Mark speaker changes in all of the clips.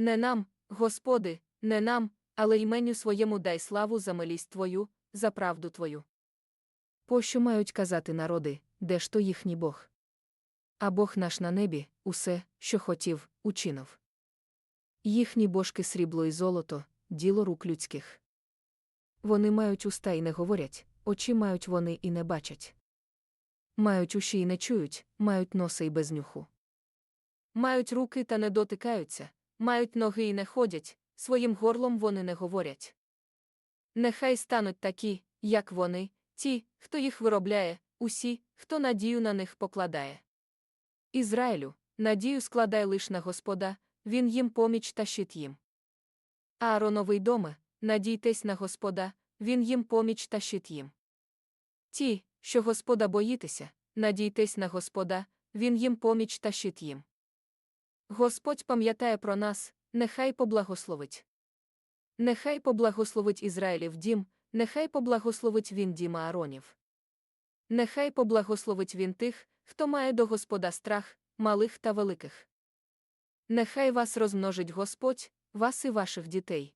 Speaker 1: Не нам, Господи, не нам, але іменю своєму дай славу за милість Твою, за правду Твою. Пощо мають казати народи, де ж то їхній Бог? А Бог наш на небі, усе, що хотів, учинив. Їхні божки срібло і золото, діло рук людських. Вони мають уста і не говорять, очі мають вони і не бачать. Мають уші і не чують, мають носи і без нюху. Мають руки та не дотикаються, мають ноги і не ходять, своїм горлом вони не говорять. Нехай стануть такі, як вони, ті, хто їх виробляє, усі, хто надію на них покладає. Ізраїлю, надію складай лиш на Господа, він їм поміч та щит їм. Аароновий доме, надійтесь на Господа, він їм поміч та щит їм. Ті, що Господа боїтеся, надійтесь на Господа, він їм поміч та щит їм. Господь пам'ятає про нас, нехай поблагословить. Нехай поблагословить Ізраїлів дім, нехай поблагословить він дім Ааронів. Нехай поблагословить він тих, хто має до Господа страх, малих та великих. Нехай вас розмножить Господь, вас і ваших дітей.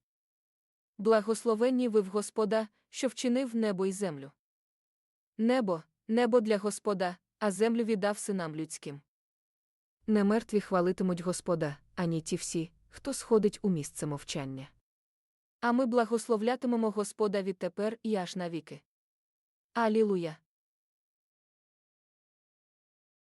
Speaker 1: Благословенні ви в Господа, що вчинив небо і землю. Небо, небо для Господа, а землю віддав синам людським. Не мертві хвалитимуть Господа, ані ті всі, хто сходить у місце мовчання. А ми благословлятимемо Господа відтепер і аж навіки. Алілуя!